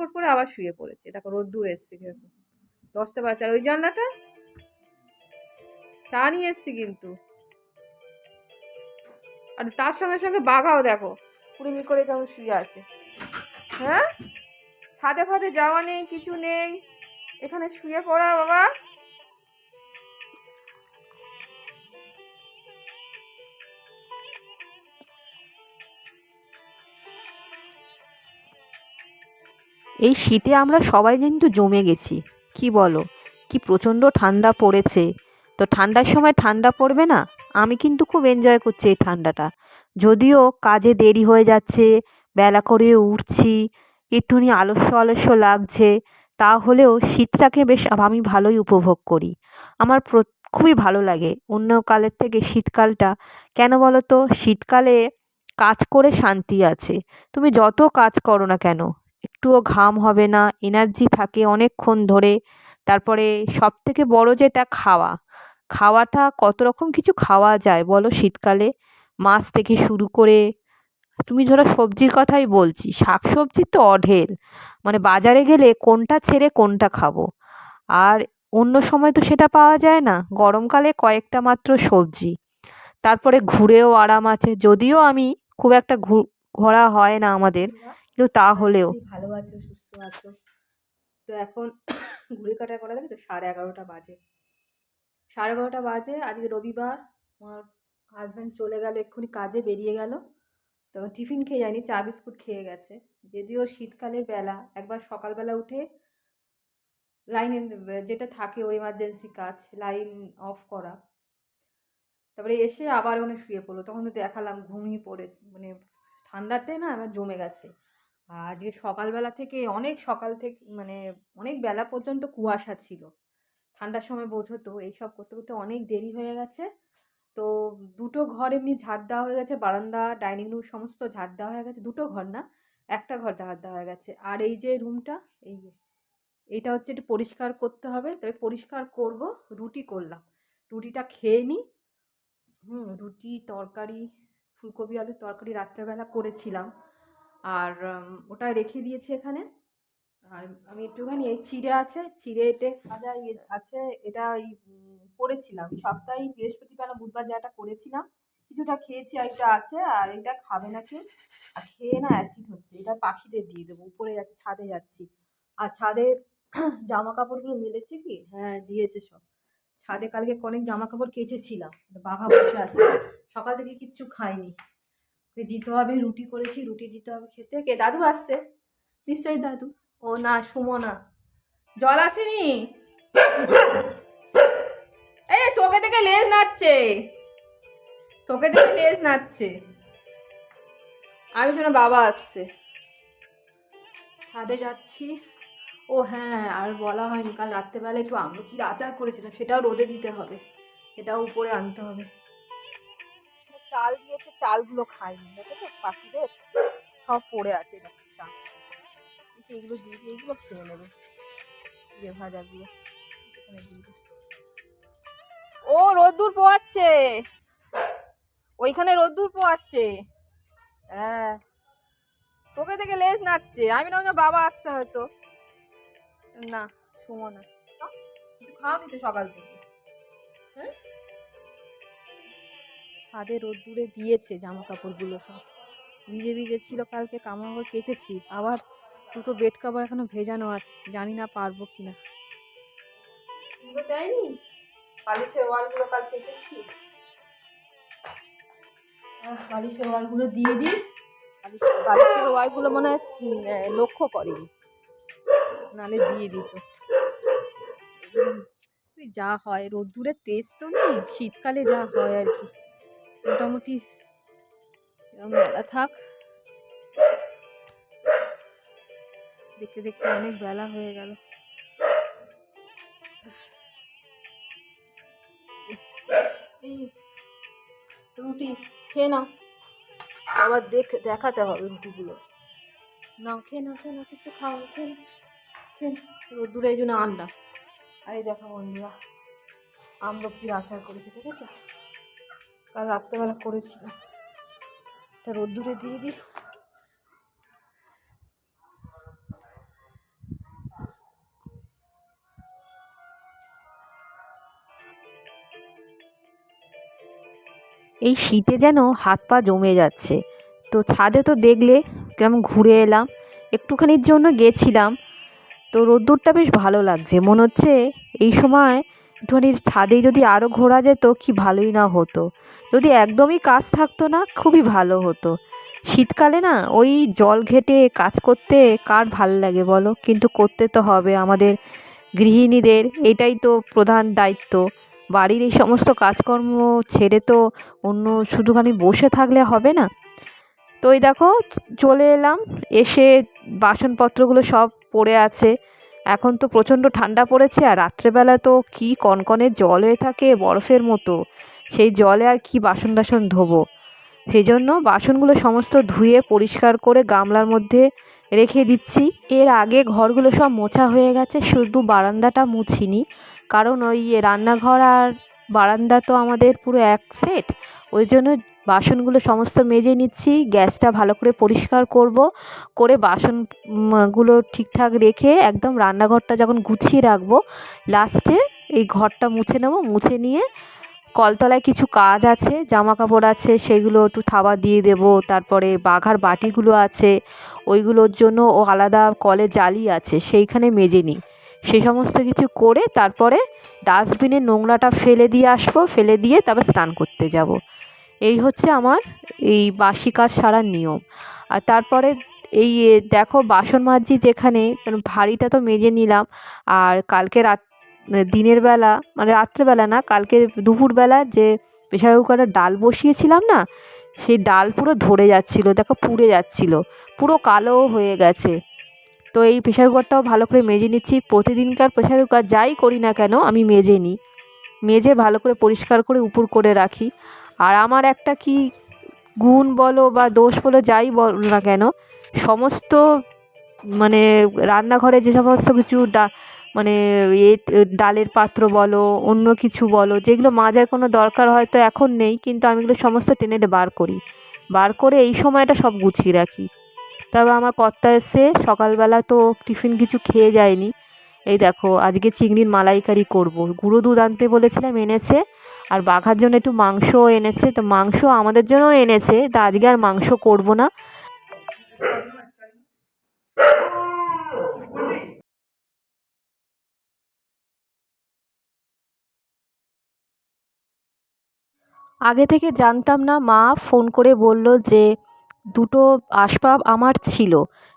ছটফট করে আবার শুয়ে পড়েছে। দেখো রোদ্দুর এসছে কিন্তু দশটা আর ওই জানলাটা? চা নিয়ে এসছি কিন্তু। আর তার সঙ্গে সঙ্গে বাঘাও দেখো। কুড়িমি করে কেমন শুয়ে আছে। হ্যাঁ? ছাদে ফাঁদে যাওয়া নেই, কিছু নেই। এখানে শুয়ে পড়া বাবা। এই শীতে আমরা সবাই কিন্তু জমে গেছি। কি বলো? কি প্রচণ্ড ঠান্ডা পড়েছে। তো ঠান্ডার সময় ঠান্ডা পড়বে না? আমি কিন্তু খুব এনজয় করছি এই ঠান্ডাটা। যদিও কাজে দেরি হয়ে যাচ্ছে, বেলা করে উঠছি, একটুখানি আলস্য আলস্য লাগছে, তাহলেও শীতটাকে বেশ আমি ভালোই উপভোগ করি। আমার খুবই ভালো লাগে। অন্য কালের থেকে শীতকালটা, কেন বলো তো? শীতকালে কাজ করে শান্তি আছে। তুমি যত কাজ করো না কেন একটুও ঘাম হবে না এনার্জি থাকে অনেকক্ষণ ধরে। তারপরে সব থেকে বড়ো যেটা খাওয়া, খাওয়াটা কত রকম কিছু খাওয়া যায় বলো শীতকালে? মাছ থেকে শুরু করে, তুমি ধরো সবজির কথাই বলছি শাক সবজি তো অঢেল মানে বাজারে গেলে কোনটা ছেড়ে কোনটা খাব? আর অন্য সময় তো সেটা পাওয়া যায় না, গরমকালে কয়েকটা মাত্র সবজি। তারপরে ঘুরেও আরাম আছে, যদিও আমি খুব একটা ঘোরা হয় না আমাদের। কিন্তু তাহলেও। ভালো আছো, সুস্থ আছো। তো এখন ঘুরে কাটা করা দেখে তো সাড়ে এগারোটা বাজে। সাড়ে এগারোটা বাজে, আজকে রবিবার। আমার হাজব্যান্ড চলে গেল, এক্ষুনি কাজে বেরিয়ে গেল। তো টিফিন খেয়ে যায়নি, চা বিস্কুট খেয়ে গেছে। যদিও শীতকালের বেলা, একবার সকালবেলা উঠে লাইনের যেটা থাকে ওর এমার্জেন্সি কাজ লাইন অফ করা। তারপরে এসে আবার ওখানে শুয়ে পড়ল। তখন তো দেখালাম ঘুমিয়ে পড়েছে মানে ঠান্ডাতে না, আমার জমে গেছে। আজকে সকালবেলা থেকে অনেক সকাল থেকে মানে অনেক বেলা পর্যন্ত কুয়াশা ছিল। ঠান্ডার সময় বোঝো তো এইসব করতে করতে অনেক দেরি হয়ে গেছে। তো দুটো ঘর এমনি ঝাড় দেওয়া হয়ে গেছে, বারান্দা, ডাইনিং রুম সমস্ত ঝাড় দেওয়া হয়ে গেছে, দুটো ঘর না, একটা ঘর ঝাড় দেওয়া হয়ে গেছে। আর এই যে রুমটা, এই যে, এইটা হচ্ছে একটু পরিষ্কার করতে হবে। তবে পরিষ্কার করব, রুটি করলাম। রুটিটা খেয়ে নিই হুম, রুটি, তরকারি, ফুলকপি, আলুর তরকারি রাত্রেবেলা করেছিলাম। আর ওটা রেখে দিয়েছি এখানে। আর আমি একটুখানি এই চিড়ে আছে, চিড়ে এটে ভাজা ইয়ে আছে, এটা ওই করেছিলাম। সপ্তাহে বৃহস্পতিবার বুধবার যেটা করেছিলাম, কিছুটা খেয়েছি, আর এটা আছে, আর এটা খাবে না কেউ। আর খেয়ে না অ্যাসিড হচ্ছে, এটা পাখিদের দিয়ে দেবো, উপরে যাচ্ছি, ছাদে যাচ্ছি। আর ছাদে জামা কাপড়গুলো মিলেছে কি? হ্যাঁ দিয়েছে সব। ছাদে কালকে অনেক জামা কাপড় কেচেছিলাম, বাঘা বসে আছে। সকাল থেকে কিচ্ছু খাইনি। ওকে দিতে হবে, রুটি করেছি, রুটি দিতে হবে খেতে। কে? দাদু আসছে। নিশ্চয়ই দাদু। ও না, সুমনা। জল আসেনি? এই, তোকে দেখে লেজ নাচছে তোকে দেখে লেজ নাচছে আমি শোনা, বাবা আসছে। ছাদে যাচ্ছি। ও হ্যাঁ আর বলা হয়নি। কাল রাত্রেবেলা একটু আমলকির আচার করেছিলাম, সেটাও রোদে দিতে হবে। সেটাও উপরে আনতে হবে। চাল চালগুলো খাইনি দেখেছ পাখিদের সব পড়ে আছে চাল। এগুলো দিয়ে, এগুলো খেয়ে নেবে। চিড়ে ভাজাগুলো ও, রোদ্দুর পোয়াচ্ছে। ওইখানে রোদ্দুর পোয়াচ্ছে। হ্যাঁ। তোকে থেকে লেজ নাচছে আমি না বাবা আসছে হয়তো। না, শুমো না। কিছু খাওয়ানি তো সকাল থেকে। হ্যাঁ ছাদে রোদ্দুরে দিয়েছে জামা কাপড়গুলো সব। ভিজে ভিজে ছিল কালকে কামড় কেচেছি। আবার দুটো বেড কাভার এখনও ভেজানো আছে। জানি না পারব কি না দেয়নি? বালিশের ওয়ালগুলো কাল কেচেছি। বালিশের ওয়ালগুলো দিয়ে দিই। বালিশের- ওয়ালগুলো মনে হয় লক্ষ্য করেনি। নালে দিয়ে দিত। যা হয় রোদ্দুরের তেজ তো নেই। শীতকালে যা হয় আর কি। মোটামুটি বেলা থাক। দেখতে দেখতে অনেক বেলা হয়ে গেল। রুটি খেয়ে নাও। আবার দেখ, দেখাতে হবে রুটিগুলো। নাও, খেয়ে নাও খেয়ে নাও, কিছু খাও, খেয়ে খেয়ে রোদ্দুরে এই জন্য আনলাম আর এই দেখো বন্ধুরা আমলকির আচার করেছি দেখেছ কাল রাত্রেবেলা করেছিলাম। এটা রোদ্দুরে দিয়ে দিই এই শীতে যেন হাত পা জমে যাচ্ছে। তো ছাদে তো দেখলে কেমন ঘুরে এলাম। একটুখানির জন্য গেছিলাম। তো রোদ্দুরটা বেশ ভালো লাগছে। মনে হচ্ছে এই সময় একটুখানি ছাদে যদি আরও ঘোরা যেত, কি ভালোই না হতো। যদি একদমই কাজ থাকতো না, খুবই ভালো হতো। শীতকালে না, ওই জল ঘেটে কাজ করতে কার ভালো লাগে বলো? কিন্তু করতে তো হবে আমাদের গৃহিণীদের, এটাই তো প্রধান দায়িত্ব। বাড়ির এই সমস্ত কাজকর্ম ছেড়ে তো অন্য শুধুখানি বসে থাকলে হবে না। তো ওই দেখো, চলে এলাম, এসে বাসনপত্রগুলো সব পড়ে আছে। এখন তো প্রচণ্ড ঠান্ডা পড়েছে আর রাত্রেবেলা তো কী কনকনে জল হয়ে থাকে বরফের মতো। সেই জলে আর কি বাসন টাসন ধোবো। সেই জন্য বাসনগুলো সমস্ত ধুয়ে পরিষ্কার করে গামলার মধ্যে রেখে দিচ্ছি। এর আগে ঘরগুলো সব মোছা হয়ে গেছে, শুধু বারান্দাটা মুছিনি। কারণ ওই রান্নাঘর আর বারান্দা তো আমাদের পুরো এক সেট ওই জন্য বাসনগুলো সমস্ত মেজে নিচ্ছি, গ্যাসটা ভালো করে পরিষ্কার করব, করে বাসনগুলো ঠিকঠাক রেখে একদম রান্নাঘরটা যখন গুছিয়ে রাখব লাস্টে এই ঘরটা মুছে নেব, মুছে নিয়ে কলতলায় কিছু কাজ আছে জামা কাপড় আছে, সেগুলো একটু থাবা দিয়ে দেব, তারপরে বাঘার বাটিগুলো আছে, ওইগুলোর জন্য ও আলাদা কলে জালি আছে, সেইখানে মেজে নিই। সে সমস্ত কিছু করে তারপরে ডাস্টবিনে নোংরাটা ফেলে দিয়ে আসব, ফেলে দিয়ে তারপর স্নান করতে যাব। এই হচ্ছে আমার এই বাসি কাজ সারার নিয়ম। আর তারপরে এই দেখো বাসন মাজছি যেখানে মানে ভারীটা তো মেজে নিলাম। আর কালকে রাত মানে দিনের বেলা মানে রাত্রেবেলা না, কালকে দুপুরবেলা যে প্রেশার কুকারে ডাল বসিয়েছিলাম না, সেই ডাল পুরো ধরে যাচ্ছিল, দেখো পুড়ে যাচ্ছিল, পুরো কালো হয়ে গেছে। তো এই প্রেশার কুকারটাও ভালো করে মেজে নিচ্ছি। প্রতিদিনকার প্রেশার কুকার যাই করি না কেন, আমি মেজে নিই। মেজে ভালো করে পরিষ্কার করে উপুর করে রাখি। আর আমার একটা কি গুণ বলো বা দোষ বলো, যাই বলো না কেন, সমস্ত মানে রান্নাঘরে যে সমস্ত কিছু ডা মানে এ ডালের পাত্র বলো, অন্য কিছু বলো, যেগুলো মাজার কোনো দরকার হয়তো এখন নেই, কিন্তু আমি এগুলো সমস্ত টেনে বার করি। বার করে এই সময়টা সব গুছিয়ে রাখি। তারপর আমার কর্তা এসে সকালবেলা তো টিফিন কিছু খেয়ে যায়নি। এই দেখো, আজকে চিংড়ির মালাইকারি করব। গুঁড়ো দুধ আনতে বলেছিলাম, এনেছে। আর বাঘার জন্য একটু মাংসও এনেছে, তো মাংস আমাদের জন্যও এনেছে, তা আজকে আর মাংস করব না। আগে থেকে জানতাম না, মা ফোন করে বলল যে দুটো আসবাব আমার ছিল,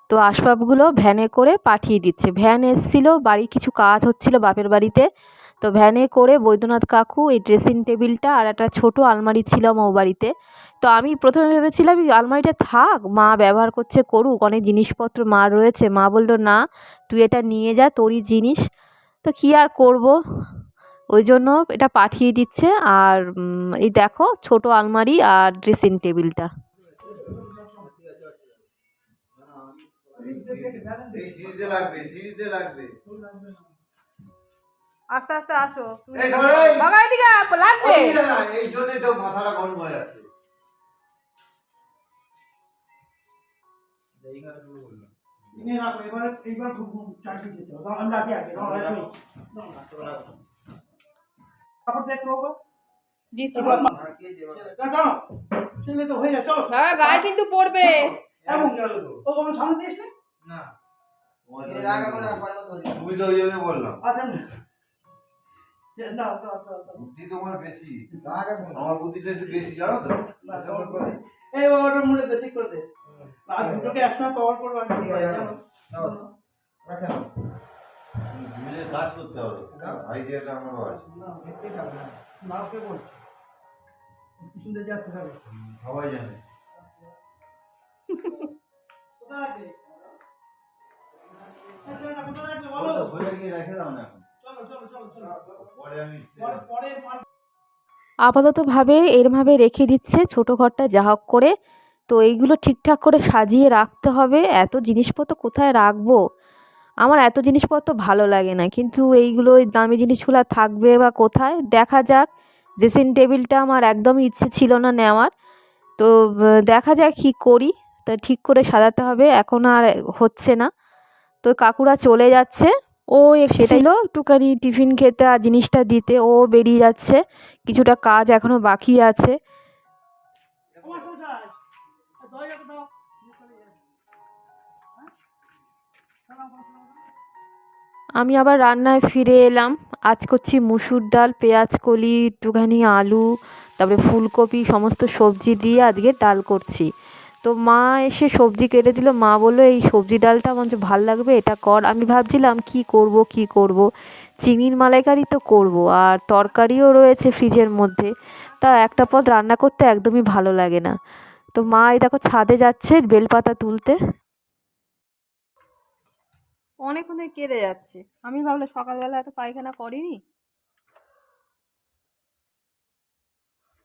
তো আসবাবগুলো ভ্যানে করে পাঠিয়ে দিচ্ছে। ভ্যান এসেছিল বাড়ি কিছু কাজ হচ্ছিল বাপের বাড়িতে তো ভ্যানে করে বৈদ্যনাথ কাকু এই ড্রেসিং টেবিলটা আর একটা ছোটো আলমারি ছিল ও বাড়িতে। তো আমি প্রথমে ভেবেছিলাম, এই আলমারিটা থাক, মা ব্যবহার করছে করুক, অনেক জিনিসপত্র মা রয়েছে। মা বলল, না, তুই এটা নিয়ে যা, তোরই জিনিস। তো কী আর করব? ওই জন্য এটা পাঠিয়ে দিচ্ছে আর এই দেখো, ছোট আলমারি আর ড্রেসিং টেবিলটা লাগবে লাগবে। আস্তে আস্তে আসো। এই ধরো, এই। বাগাই দিকে লাগবে এই জন্যই তো মাথাটা গরম হয়ে যাচ্ছে। এবার চাকরি দিতে হবে। আমরা আগে আগে কাপড় দেখতে পাবো গায়ে কিন্তু পড়বে। সামনে না। বললাম। আচ্ছা বুদ্ধি তোমার বেশি। আমার বুদ্ধিটা একটু বেশি জানো তো? না, কভার করে এই ওটা মুড়ে দে ঠিক করে দে। আর দুটোকে একসঙ্গে কভার করব আমি ঠিক আছে জানো? মিলে কাজ করতে হবে। আইডিয়াটা আমারও আছে। না, মিস্ত্রি খাবে না। না, ওকে বলছি। সুন্দর যাচ্ছে খাবে সবাই জানে। কোথায় রাখবে? কোথায় রাখবে বলো? তো গিয়ে রেখে দাও না এখন। আপাততভাবে এরমভাবে রেখে দিচ্ছে ছোটো ঘরটা যা হোক করে। তো এইগুলো ঠিকঠাক করে সাজিয়ে রাখতে হবে। এত জিনিসপত্র কোথায় রাখব? আমার এত জিনিসপত্র ভালো লাগে না। কিন্তু এইগুলো দামি জিনিসগুলো থাকবে বা কোথায়? দেখা যাক। ড্রেসিং টেবিলটা আমার একদমই ইচ্ছে ছিল না নেওয়ার। তো দেখা যাক কী করি। তা ঠিক করে সাজাতে হবে। এখন আর হচ্ছে না। তো কাকুরা চলে যাচ্ছে। ও এসেছিল একটুখানি টিফিন খেতে আর জিনিসটা দিতে, ও বেরিয়ে যাচ্ছে। কিছুটা কাজ এখনও বাকি আছে। আমি আবার রান্নায় ফিরে এলাম। আজ করছি মুসুর ডাল, পেঁয়াজ কলি, একটুখানি আলু, তারপরে ফুলকপি, সমস্ত সবজি দিয়ে আজকে ডাল করছি। তো মা এসে সবজি কেটে দিল। মা বলল এই সবজি ডালটা মনে ভালো লাগবে এটা কর। আমি ভাবছিলাম কি করব কি করব? চিংড়ির মালাইকারি তো করব আর তরকারিও রয়েছে ফ্রিজের মধ্যে। তা একটা পদ রান্না করতে একদমই ভালো লাগে না। তো মা এই দেখো ছাদে যাচ্ছে বেলপাতা তুলতে। অনেকক্ষণ থেকে কেটে যাচ্ছে। আমি ভাবলাম সকালবেলা এত পায়খানা করিনি।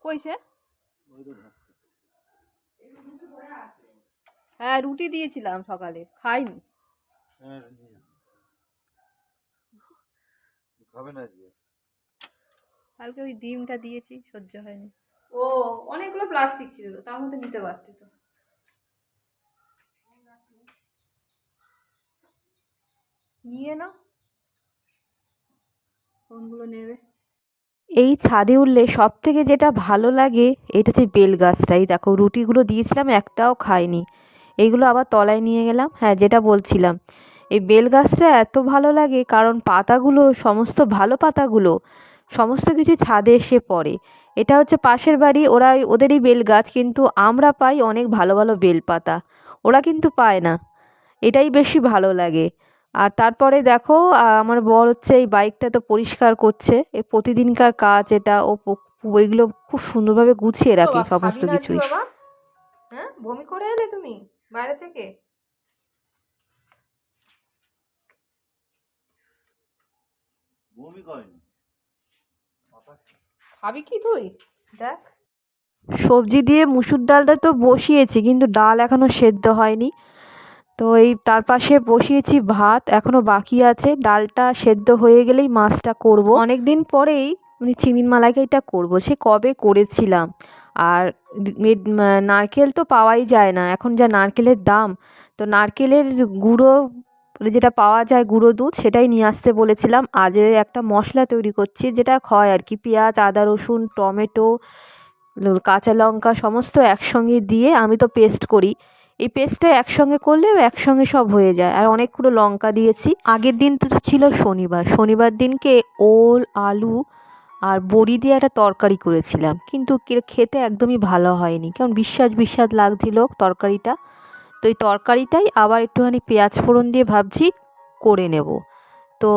কইছে হ্যাঁ রুটি দিয়েছিলাম সকালে খাইনি। খাবে না কালকে ওই ডিমটা দিয়েছি সহ্য হয়নি। ও অনেকগুলো প্লাস্টিক ছিল তো, তার মধ্যে নিতে পারতে তো। নিয়ে নাও। কোনগুলো নেবে? এই ছাদে উঠলে সব থেকে যেটা ভালো লাগে এটা হচ্ছে বেল গাছটাই দেখো রুটিগুলো দিয়েছিলাম একটাও খাইনি। এইগুলো আবার তলায় নিয়ে গেলাম। হ্যাঁ যেটা বলছিলাম। এই বেল গাছটা এত ভালো লাগে কারণ পাতাগুলো সমস্ত ভালো পাতাগুলো সমস্ত কিছু ছাদে এসে পড়ে। এটা হচ্ছে পাশের বাড়ি ওরা ওদেরই বেল গাছ কিন্তু আমরা পাই অনেক ভালো ভালো বেল পাতা। ওরা কিন্তু পায় না। এটাই বেশি ভালো লাগে। আর তারপরে দেখো আমার বর হচ্ছে এই বাইকটা তো পরিষ্কার করছে। এ প্রতিদিনকার কাজ এটা ও ওইগুলো খুব সুন্দরভাবে গুছিয়ে রাখে সমস্ত কিছুই। হ্যাঁ বমি করে এলে তুমি? বাইরে থেকে? বমি করেনি। খাবি কি তুই? দেখ। সবজি দিয়ে মুসুর ডালটা তো বসিয়েছি কিন্তু ডাল এখনও সেদ্ধ হয়নি। তো এই তার পাশে বসিয়েছি ভাত এখনও বাকি আছে। ডালটা সেদ্ধ হয়ে গেলেই মাছটা করব। অনেক দিন পরেই মানে চিংড়ির মালাইকারিটা করব। সে কবে করেছিলাম? আর নারকেল তো পাওয়াই যায় না। এখন যা নারকেলের দাম, তো নারকেলের গুঁড়ো মানে যেটা পাওয়া যায় গুঁড়ো দুধ, সেটাই নিয়ে আসতে বলেছিলাম। আজ একটা মশলা তৈরি করছি, যেটা হয় আর কি, পেঁয়াজ, আদা, রসুন, টমেটো কাঁচা লঙ্কা, সমস্ত একসঙ্গে দিয়ে আমি তো পেস্ট করি। এই পেস্টটা একসঙ্গে করলেও একসঙ্গে সব হয়ে যায়। আর অনেকগুলো লঙ্কা দিয়েছি। আগের দিন তো ছিল শনিবার। শনিবার দিনকে ওল, আলু আর বড়ি দিয়ে একটা তরকারি করেছিলাম। কিন্তু খেতে একদমই ভালো হয়নি। কারণ বিশ্বাস বিশ্বাস লাগছিল তরকারিটা। তো এই তরকারিটাই আবার একটুখানি পেঁয়াজ ফোড়ন দিয়ে ভাবছি করে নেব। তো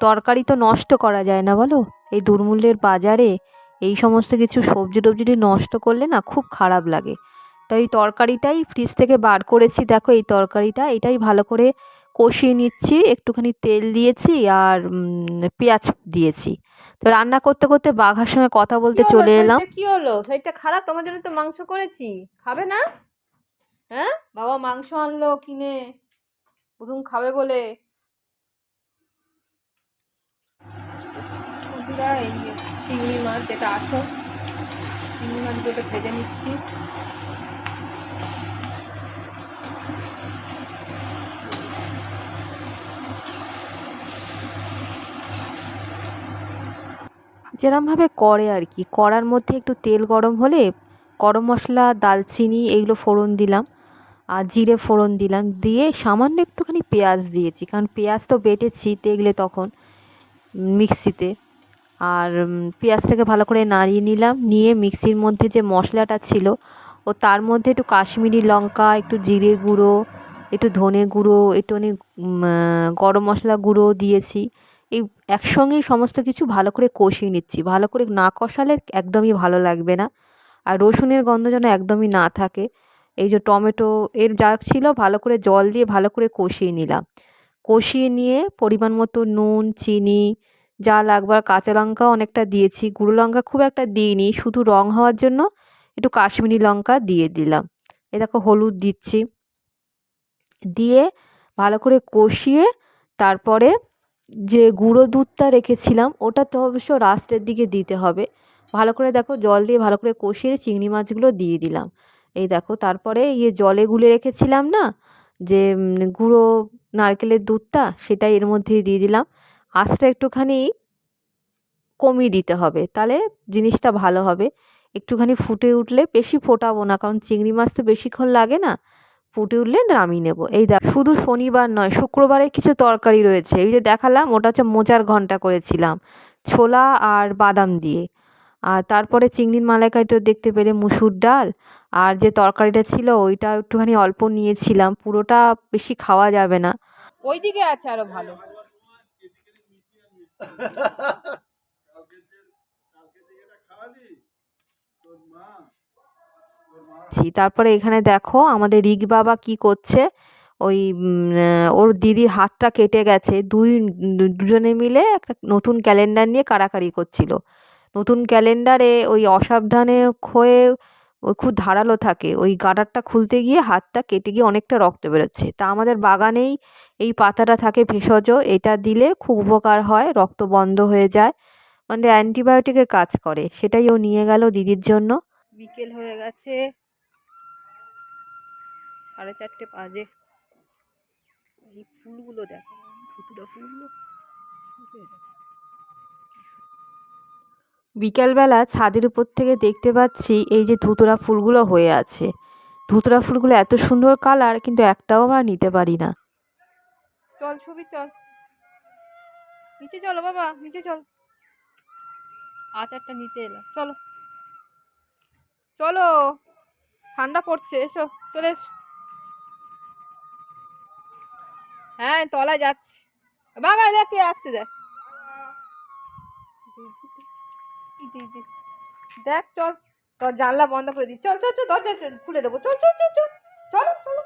তরকারি তো নষ্ট করা যায় না বলো? এই দুর্মূল্যের বাজারে এই সমস্ত কিছু সবজি টবজি নষ্ট করলে না খুব খারাপ লাগে। তো এই তরকারিটাই ফ্রিজ থেকে বার করেছি। দেখো এই তরকারিটা, এটাই ভালো করে কষিয়ে নিচ্ছি। একটুখানি তেল দিয়েছি আর পেঁয়াজ দিয়েছি। তো রান্না করতে করতে বাঘার সঙ্গে কথা বলতে চলে এলাম। কি হলো? শরীরটা খারাপ? তোমার জন্য তো মাংস করেছি। খাবে না? হ্যাঁ? বাবা মাংস আনলো কিনে। প্রথম খাবে বলে। এই চিংড়ি মাছ যেটা আসো চিংড়ি মাছ দুটো ভেজে নিচ্ছি। যেরমভাবে করে আর কি। কড়ার মধ্যে একটু তেল গরম হলে গরম মশলা, দালচিনি এইগুলো ফোড়ন দিলাম, আর জিরে ফোড়ন দিলাম। দিয়ে সামান্য একটুখানি পেঁয়াজ দিয়েছি, কারণ পেঁয়াজ তো বেটেছি তেগলে তখন মিক্সিতে। আর পেঁয়াজটাকে ভালো করে নাড়িয়ে নিলাম, নিয়ে মিক্সির মধ্যে যে মশলাটা ছিল, ও তার মধ্যে একটু কাশ্মীরি লঙ্কা, একটু জিরে গুঁড়ো, একটু ধনে গুঁড়ো একটু অনেক গরম মশলা গুঁড়ো দিয়েছি। এই একসঙ্গেই সমস্ত কিছু ভালো করে কষিয়ে নিচ্ছি। ভালো করে না কষালে একদমই ভালো লাগবে না। আর রসুনের গন্ধ যেন একদমই না থাকে। এই যে টমেটো এর যা ছিল ভালো করে জল দিয়ে ভালো করে কষিয়ে নিলাম। কষিয়ে নিয়ে পরিমাণ মতো নুন, চিনি, যা লাগবার কাঁচা লঙ্কাও অনেকটা দিয়েছি। গুঁড়ো লঙ্কা খুব একটা দিইনি, শুধু রং হওয়ার জন্য একটু কাশ্মীরি লঙ্কা দিয়ে দিলাম। এ দেখো হলুদ দিচ্ছি। দিয়ে ভালো করে কষিয়ে তারপরে যে গুঁড়ো দুধটা রেখেছিলাম, ওটা তো অবশ্য লাস্টের দিকে দিতে হবে। ভালো করে দেখো, জল দিয়ে ভালো করে কষিয়ে চিংড়ি মাছগুলো দিয়ে দিলাম। এই দেখো, তারপরে ইয়ে জলে গুলে রেখেছিলাম না, যে গুঁড়ো নারকেলের দুধটা সেটা এর মধ্যেই দিয়ে দিলাম। আঁচটা একটুখানি কমিয়ে দিতে হবে, তাহলে জিনিসটা ভালো হবে। একটুখানি ফুটে উঠলে বেশি ফোটাবো না, কারণ চিংড়ি মাছ তো বেশিক্ষণ লাগে না। ফুটে উঠলে নামিয়ে নেব। এই দেখ, শুধু শনিবার নয়, শুক্রবারে কিছু তরকারি রয়েছে। এই যে দেখালাম, ওটা হচ্ছে মোচার ঘণ্টা করেছিলাম। ছোলা আর বাদাম দিয়ে। আর তারপরে চিংড়ির মালাইকারিটা দেখতে পেলে, মুসুর ডাল। আর যে তরকারিটা ছিল, ওইটা একটুখানি অল্প নিয়েছিলাম। পুরোটা বেশি খাওয়া যাবে না। ওইদিকে আছে আরও ভালো। ছি তারপরে এখানে দেখো আমাদের রিক বাবা কি করছে? ওই ওর দিদির হাতটা কেটে গেছে। দুই, দুজনে মিলে একটা নতুন ক্যালেন্ডার নিয়ে কাড়াকাড়ি করছিল। নতুন ক্যালেন্ডারে ওই অসাবধানে হয়ে ওই খুব ধারালো থাকে। ওই গার্ডারটা খুলতে গিয়ে হাতটা কেটে গিয়ে অনেকটা রক্ত বেরোচ্ছে। তা আমাদের বাগানেই এই পাতাটা থাকে ভেষজ। এটা দিলে খুব উপকার হয়, রক্ত বন্ধ হয়ে যায়। মানে অ্যান্টিবায়োটিকের কাজ করে। সেটাই ও নিয়ে গেল দিদির জন্য। বিকেল হয়ে গেছে। সাড়ে চারটে বাজে। এই ফুলগুলো দেখো ফুটুরা ফুলগুলো। বিকালবেলা ছাদের উপর থেকে দেখতে পাচ্ছি এই যে ধুতরা ফুলগুলো হয়ে আছে। ধুতরা ফুলগুলো এত সুন্দর কালার, কিন্তু একটাও আমরা নিতে পারি না। চল ছবি, চল। নিচে চলো বাবা, নিচে চল। আচারটা নিতে এলাম। চলো। চলো। ঠান্ডা পড়ছে, এসো, চলে এসো। হ্যাঁ তলায় যাচ্ছি। বাবা দেখ কে আসছে দেখ। দেখ, চল। তোর জানলা বন্ধ করে দিই। চল চল চল, দরজা খুলে দেবো। চল চল চল। চল চল।